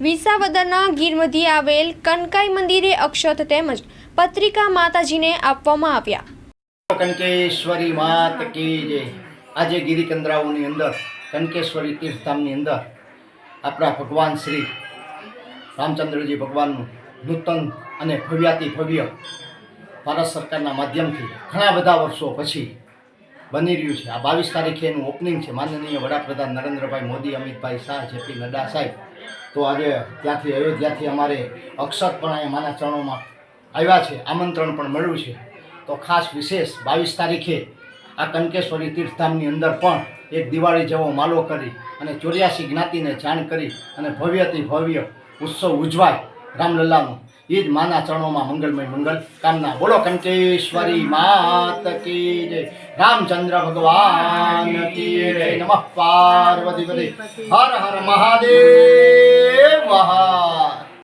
વિસાવદરના ગીરમધી આવેલ કનકાઈ મંદિરે અક્ષત તેમજ પત્રિકા માતાજીને આપવામાં આવ્યા. કનકેશ્વરી માત કી જે આજે ગિરિકંદરાઓની અંદર, કનકેશ્વરી તીર્થધામની અંદર આપણા ભગવાન શ્રી રામચંદ્રજી ભગવાનનું નૂતન અને ભવ્યાતિ ભવ્ય ભારત સરકારના માધ્યમથી ઘણા બધા વર્ષો પછી બની રહ્યું છે. આ બાવીસ તારીખે એનું ઓપનિંગ છે. માનનીય વડાપ્રધાન નરેન્દ્રભાઈ મોદી, અમિતભાઈ શાહ, જેપી નડ્ડા સાહેબ તો આજે ત્યાંથી અયોધ્યાથી અમારે અક્ષત પણ અહીંયા માના ચરણોમાં આવ્યા છે, આમંત્રણ પણ મળ્યું છે. તો ખાસ વિશેષ બાવીસ તારીખે આ કંકેશ્વરી તીર્થધામની અંદર પણ એક દિવાળી જેવો માલો કરી અને ચોર્યાસી જ્ઞાતિને જાણ કરી અને ભવ્યથી ભવ્ય ઉત્સવ ઉજવાય રામલલ્લાનો. એ જ માના ચરણોમાં મંગલમય મંગલ કામના. બોલો કંકેશ્વરી માત કી જય. રામચંદ્ર ભગવાન કી જય. નમઃ પાર્વતી હર હર મહાદેવ.